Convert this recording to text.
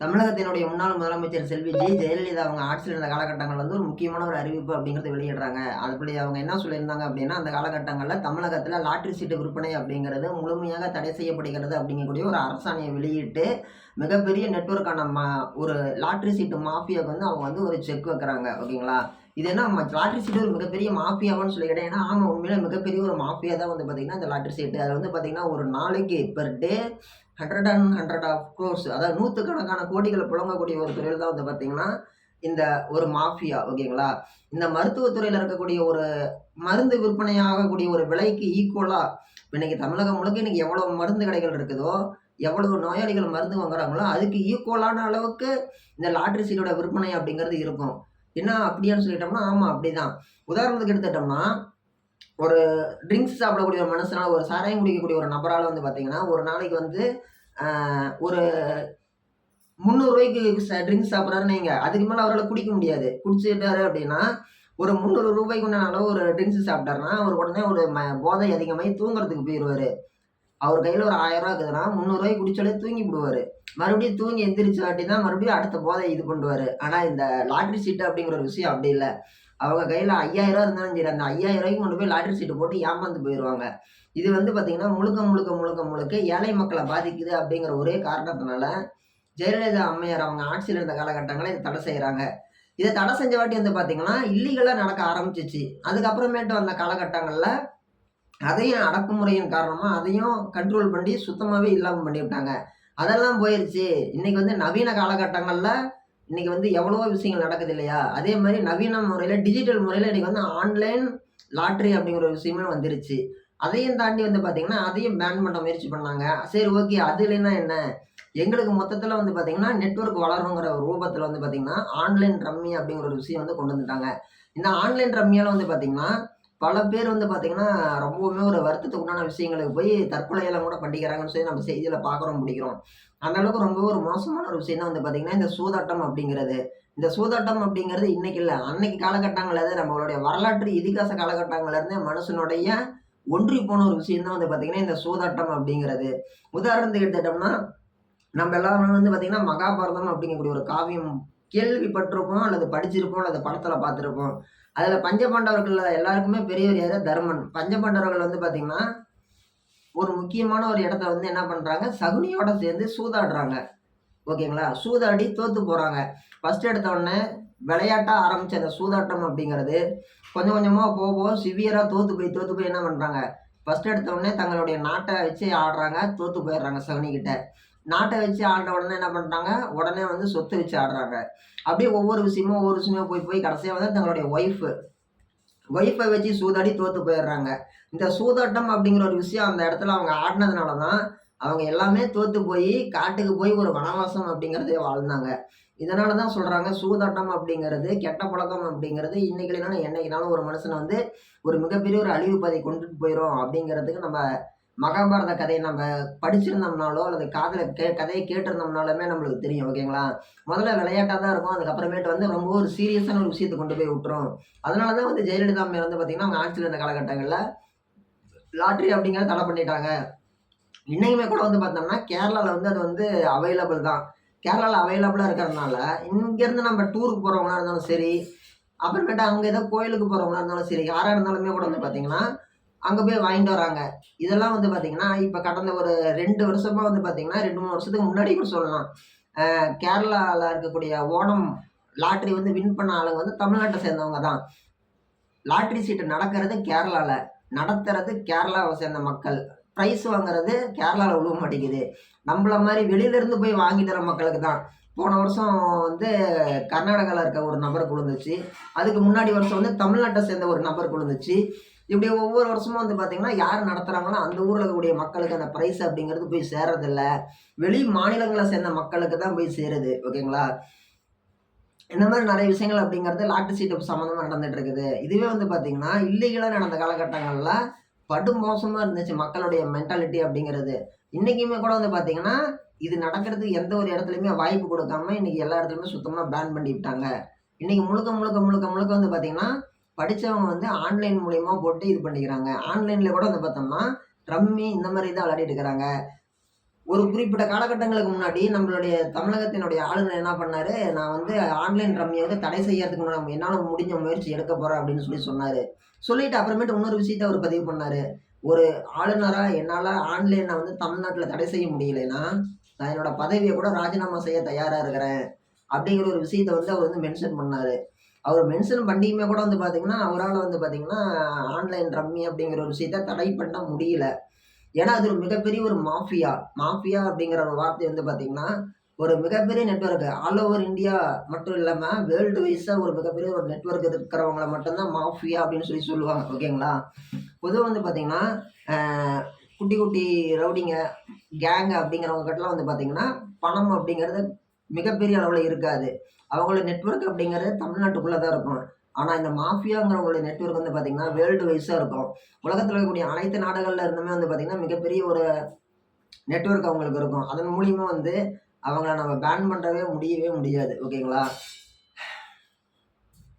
தமிழகத்தினுடைய முன்னாள் முதலமைச்சர் செல்வி ஜி. ஜெயலலிதா அவங்க ஆட்சியில் இருந்த காலகட்டங்கள் வந்து ஒரு முக்கியமான ஒரு அறிவிப்பு அப்படிங்கிறது வெளியிடுறாங்க. அதுபடி அவங்க என்ன சொல்லியிருந்தாங்க அப்படின்னா அந்த காலகட்டங்களில் தமிழகத்தில் லாட்ரி சீட்டு விற்பனை அப்படிங்கிறது முழுமையாக தடை செய்யப்படுகிறது அப்படிங்கக்கூடிய ஒரு அரசாணையை வெளியிட்டு மிகப்பெரிய நெட்ஒர்க்கான மா ஒரு லாட்ரி சீட்டு மாஃபியாவுக்கு வந்து அவங்க வந்து ஒரு செக் வைக்கிறாங்க ஓகேங்களா? இது என்ன லாட்ரி சீட்டு ஒரு மிகப்பெரிய மாஃபியாவான்னு சொல்லிக்கிட்டேன் ஏன்னா ஆமாம் உண்மையில மிகப்பெரிய ஒரு மாஃபியா தான் வந்து பார்த்தீங்கன்னா இந்த லாட்ரி சீட்டு. அது வந்து பார்த்தீங்கன்னா ஒரு நாளைக்கு per day hundred and hundred of crores அதாவது நூற்றுக்கணக்கான கோடிகளை புழங்கக்கூடிய ஒரு துறையில் தான் வந்து பார்த்தீங்கன்னா இந்த ஒரு மாஃபியா ஓகேங்களா? இந்த மருத்துவத்துறையில் இருக்கக்கூடிய ஒரு மருந்து விற்பனையாகக்கூடிய ஒரு விலைக்கு ஈக்குவலாக இன்னைக்கு தமிழகம் முழுக்க இன்னைக்கு எவ்வளோ மருந்து கடைகள் இருக்குதோ எவ்வளவு நோயாளிகள் மருந்து வாங்குறாங்களோ அதுக்கு ஈக்குவலான அளவுக்கு இந்த லாட்ரி சீட்டோட விற்பனை அப்படிங்கிறது இருக்கும். என்ன அப்படியான்னு சொல்லிட்டோம்னா ஆமாம் அப்படிதான். உதாரணத்துக்கு எடுத்துட்டோம்னா ஒரு ட்ரிங்க்ஸ் சாப்பிடக்கூடிய ஒரு மனுஷனால ஒரு சாராயம் குடிக்கக்கூடிய ஒரு நபரால் வந்து பார்த்தீங்கன்னா ஒரு நாளைக்கு வந்து ஒரு முந்நூறுரூவாய்க்கு ட்ரிங்க்ஸ் சாப்பிட்றாருன்னு நீங்கள் அதுக்கு மேலே அவரால் குடிக்க முடியாது. குடிச்சிட்டாரு அப்படின்னா ஒரு முந்நூறு ரூபாய்க்கு உண்டான அளவு ஒரு ட்ரிங்க்ஸ் சாப்பிட்டாருன்னா அவர் உடனே ஒரு ம போதை அதிகமாகி தூங்குறதுக்கு போயிடுவார் அவர் கையில் ஒரு ஆயிரம் ரூபா இருக்குதுன்னா முந்நூறுரூவாய்க்கு குடிச்சாலே தூங்கி விடுவார். மறுபடியும் தூங்கி எந்திரிச்ச வாட்டி தான் மறுபடியும் அடுத்த போதை இது பண்ணுவார். ஆனால் இந்த லாட்ரி சீட்டு அப்படிங்கிற ஒரு விஷயம் அப்படி இல்லை. அவங்க கையில் ஐயாயிரம் ரூபா இருந்தாலும் சரி அந்த ஐயாயிரம் ரூபாய்க்கு கொண்டு போய் லாட்ரி சீட்டு போட்டு ஏமாந்து போயிடுவாங்க இது வந்து பார்த்திங்கன்னா முழுக்க முழுக்க முழுக்க முழுக்க ஏழை மக்களை பாதிக்குது அப்படிங்கிற ஒரே காரணத்தினால ஜெயலலிதா அம்மையார் அவங்க ஆட்சியில் இருந்த காலகட்டங்களில் இதை தடை செய்கிறாங்க இதை தடை செஞ்ச வாட்டி வந்து பார்த்திங்கன்னா இல்லீகலாக நடக்க ஆரம்பிச்சிச்சு. அதுக்கப்புறமேட்டு வந்த காலகட்டங்களில் அதையும் அடக்குமுறையின் காரணமாக அதையும் கண்ட்ரோல் பண்ணி சுத்தமாகவே இல்லாமல் பண்ணிவிட்டாங்க. அதெல்லாம் போயிடுச்சு இன்றைக்கி வந்து நவீன காலகட்டங்களில் இன்னைக்கு வந்து எவ்வளவோ விஷயங்கள் நடக்குது இல்லையா? அதே மாதிரி நவீன முறையில் டிஜிட்டல் முறையில் இன்னைக்கு வந்து ஆன்லைன் லாட்ரி அப்படிங்கிற ஒரு விஷயமே வந்துருச்சு. அதையும் தாண்டி வந்து பார்த்தீங்கன்னா அதையும் பேன் பண்ண முயற்சி பண்ணாங்க. சரி ஓகே அது இல்லைன்னா என்ன? எங்களுக்கு மொத்தத்தில் வந்து பார்த்தீங்கன்னா நெட்வொர்க் வளருங்கிற ரூபத்தில் வந்து பார்த்தீங்கன்னா ஆன்லைன் ரம்மி அப்படிங்கிற ஒரு விஷயம் வந்து கொண்டு வந்துட்டாங்க. இந்த ஆன்லைன் ரம்மியால் வந்து பார்த்தீங்கன்னா பல பேர் வந்து பார்த்தீங்கன்னா ரொம்பவுமே ஒரு வருத்தத்துக்கு உண்டான விஷயங்களுக்கு போய் தற்கொலையெல்லாம் கூட பண்ணிக்கிறாங்கன்னு சொல்லி நம்ம செய்தியில் பார்க்குறோம் பிடிக்கிறோம் அந்த அளவுக்கு ரொம்ப ஒரு மோசமான ஒரு விஷயம் தான் வந்து பார்த்தீங்கன்னா இந்த சூதாட்டம் அப்படிங்கிறது. இந்த சூதாட்டம் அப்படிங்கிறது இன்னைக்கு இல்லை அன்னைக்கு காலகட்டங்கள்லேருந்து நம்மளுடைய வரலாற்று இதிகாச காலகட்டங்கள்லேருந்து மனுஷனுடைய ஒன்றி போன ஒரு விஷயம் தான் வந்து பார்த்தீங்கன்னா இந்த சூதாட்டம் அப்படிங்கிறது. உதாரணத்துக்கு எடுத்துட்டோம்னா நம்ம எல்லாரும் வந்து பார்த்தீங்கன்னா மகாபாரதம் அப்படிங்கக்கூடிய ஒரு காவியம் கேள்விப்பட்டிருப்போம் அல்லது படிச்சிருப்போம் அல்லது படத்தில் பார்த்துருப்போம். அதில் பஞ்சபாண்டவர்கள் எல்லாருக்குமே பெரியவர் யார்? தர்மன். பஞ்சபாண்டவர்கள் வந்து பார்த்திங்கன்னா ஒரு முக்கியமான ஒரு இடத்த வந்து என்ன பண்ணுறாங்க சகுனியோட சேர்ந்து சூதாடுறாங்க. ஓகேங்களா? சூதாடி தோற்று போகிறாங்க ஃபஸ்ட் எடுத்த உடனே விளையாட்டாக ஆரம்பிச்ச அந்த சூதாட்டம் அப்படிங்கிறது கொஞ்சம் கொஞ்சமாக போக போக சிவியராக தோற்று போய் தோற்று போய் என்ன பண்ணுறாங்க ஃபர்ஸ்ட் எடுத்த உடனே தங்களுடைய நாட்டை வச்சு ஆடுறாங்க தோற்று போயிடுறாங்க சகுனிக்கிட்ட நாட்டை வச்சு ஆடுற உடனே என்ன பண்ணுறாங்க உடனே வந்து சொத்தை வச்சு ஆடுறாங்க. அப்படியே ஒவ்வொரு விஷயமும் ஒவ்வொரு விஷயமும் போய் போய் கடைசியாக வந்து தங்களுடைய ஒய்ஃபு ஒய்ஃபை வச்சு சூதாடி தோற்று போயிடுறாங்க. இந்த சூதாட்டம் அப்படிங்கிற ஒரு விஷயம் அந்த இடத்துல அவங்க ஆடினதுனால தான் அவங்க எல்லாமே தோற்று போய் காட்டுக்கு போய் ஒரு வனவாசம் அப்படிங்கிறதே வாழ்ந்தாங்க. இதனால தான் சொல்கிறாங்க சூதாட்டம் அப்படிங்கிறது கெட்ட பழக்கம் அப்படிங்கிறது இன்னைக்கு இல்லைனாலும் என்னைக்குனாலும் ஒரு மனுஷனை வந்து ஒரு மிகப்பெரிய ஒரு அழிவு பாதை கொண்டுட்டு போயிடும் அப்படிங்கிறதுக்கு நம்ம மகாபாரத கதையை நம்ம படிச்சிருந்தோம்னாலோ அல்லது காதில் கே கதையை கேட்டிருந்தோம்னாலுமே நம்மளுக்கு தெரியும் ஓகேங்களா? முதல்ல விளையாட்டாக தான் இருக்கும். அதுக்கப்புறமேட்டு வந்து ரொம்ப ஒரு சீரியஸான ஒரு விஷயத்தை கொண்டு போய் விட்டுரும். அதனால தான் வந்து ஜெயலலிதா அம்மையார் வந்து பார்த்திங்கன்னா அவங்க ஆட்சியில் இருந்த காலகட்டங்களில் லாட்ரி அப்படிங்கிறத தடை பண்ணிட்டாங்க. இன்னைக்குமே கூட வந்து பார்த்தோம்னா கேரளாவில் வந்து அது வந்து அவைலபிள் தான். கேரளாவில் அவைலபிளாக இருக்கிறதுனால இங்கேருந்து நம்ம டூருக்கு போகிறவங்களா இருந்தாலும் சரி அப்புறமேட்டு அங்கே ஏதோ கோயிலுக்கு போகிறவங்களா இருந்தாலும் சரி யாராக இருந்தாலுமே கூட வந்து பார்த்தீங்கன்னா அங்கே போய் வாங்கிட்டு வராங்க. இதெல்லாம் வந்து பார்த்தீங்கன்னா இப்போ கடந்த ஒரு ரெண்டு வருஷமாக வந்து பார்த்தீங்கன்னா ரெண்டு மூணு வருஷத்துக்கு முன்னாடி கூட சொல்லலாம். கேரளாவில் இருக்கக்கூடிய ஓணம் லாட்ரி வந்து வின் பண்ண ஆளுங்க வந்து தமிழ்நாட்டை சேர்ந்தவங்க தான். லாட்ரி சீட்டு நடக்கிறது கேரளாவில் நடத்துறது கேரளாவை சேர்ந்த மக்கள். ப்ரைஸ் வாங்குறது கேரளாவில் விழுவ மாட்டேங்குது. நம்மள மாதிரி வெளியிலேருந்து போய் வாங்கிட்டு வர மக்களுக்கு தான். போன வருஷம் வந்து கர்நாடகாவில் இருக்க ஒரு நபர் விழுந்துச்சு அதுக்கு முன்னாடி வருஷம் வந்து தமிழ்நாட்டை சேர்ந்த ஒரு நபர் விழுந்துச்சு இப்படி ஒவ்வொரு வருஷமும் வந்து பார்த்தீங்கன்னா யார் நடத்துகிறாங்களோ அந்த ஊரில் இருக்கக்கூடிய மக்களுக்கு அந்த ப்ரைஸ் அப்படிங்கிறது போய் சேர்றதில்ல வெளி மாநிலங்களை சேர்ந்த மக்களுக்கு தான் போய் சேருது ஓகேங்களா? இந்த மாதிரி நிறைய விஷயங்கள் அப்படிங்கிறது லாட்டு சீட்டு சம்மந்தமாக நடந்துட்டு இருக்குது இதுவே வந்து பார்த்தீங்கன்னா இல்லீகலாக நடந்த காலகட்டங்களில் படு மோசமாக இருந்துச்சு மக்களுடைய மென்டாலிட்டி அப்படிங்கிறது. இன்றைக்குமே கூட வந்து பார்த்தீங்கன்னா இது நடக்கிறதுக்கு எந்த ஒரு இடத்துலையுமே வாய்ப்பு கொடுக்காம இன்றைக்கி எல்லா இடத்துலையுமே சுத்தமாக பேன் பண்ணிவிட்டாங்க. இன்றைக்கி முழுக்க முழுக்க முழுக்க முழுக்க வந்து பார்த்தீங்கன்னா படித்தவங்க வந்து ஆன்லைன் மூலயமா போட்டு இது பண்ணிக்கிறாங்க. ஆன்லைனில் கூட வந்து பார்த்தோம்னா ரம்மி இந்த மாதிரி தான் விளையாடிட்டு இருக்கிறாங்க. ஒரு குறிப்பிட்ட காலகட்டங்களுக்கு முன்னாடி நம்மளுடைய தமிழகத்தினுடைய ஆளுநர் என்ன பண்ணாரு? நான் வந்து ஆன்லைன் ரம்மியை வந்து தடை செய்யறதுக்கு முன்னாடி என்னால் முடிஞ்ச முயற்சி எடுக்க போகிறேன் அப்படின்னு சொல்லி சொன்னார். சொல்லிட்டு அப்புறமேட்டு இன்னொரு விஷயத்த அவர் பதிவு பண்ணார். ஒரு ஆளுநராக என்னால் ஆன்லைனை வந்து தமிழ்நாட்டில் தடை செய்ய முடியலைன்னா நான் என்னோட பதவியை கூட ராஜினாமா செய்ய தயாராக இருக்கிறேன். அப்படிங்கிற ஒரு விஷயத்த வந்து அவர் வந்து மென்ஷன் பண்ணார். அவர் மென்ஷன் பண்ணியுமே கூட வந்து பார்த்தீங்கன்னா அவரால் வந்து பார்த்தீங்கன்னா ஆன்லைன் ரம்மி அப்படிங்கிற ஒரு விஷயத்த தடை பண்ண முடியல. ஏன்னா அது ஒரு மிகப்பெரிய ஒரு மாஃபியா. மாஃபியா அப்படிங்கிற ஒரு வார்த்தை வந்து பார்த்தீங்கன்னா ஒரு மிகப்பெரிய நெட்ஒர்க் ஆல் ஓவர் இந்தியா மட்டும் இல்லாமல் வேர்ல்டு வைஸாக ஒரு மிகப்பெரிய ஒரு நெட்வொர்க் இருக்கிறவங்கள மட்டும்தான் மாஃபியா அப்படின்னு சொல்லி சொல்லுவாங்க. ஓகேங்களா பொதுவாக வந்து பார்த்தீங்கன்னா குட்டி குட்டி ரவுடிங்க கேங் அப்படிங்கிறவங்க கிட்டலாம் வந்து பார்த்தீங்கன்னா பணம் அப்படிங்கிறது மிகப்பெரிய அளவில் இருக்காது. அவங்களோட நெட்வொர்க் அப்படிங்கிறது தமிழ்நாட்டுக்குள்ளே தான் இருக்கும். ஆனால் இந்த மாஃபியாங்கிறவங்களோட நெட்வொர்க் வந்து பார்த்தீங்கன்னா வேர்ல்டு வைஸாக இருக்கும். உலகத்தில் இருக்கக்கூடிய அனைத்து நாடுகளில் இருந்துமே வந்து பார்த்திங்கன்னா மிகப்பெரிய ஒரு நெட்வொர்க் அவங்களுக்கு இருக்கும். அதன் மூலியமா வந்து அவங்கள நம்ம பேன் பண்ணுறவே முடியவே முடியாது. ஓகேங்களா?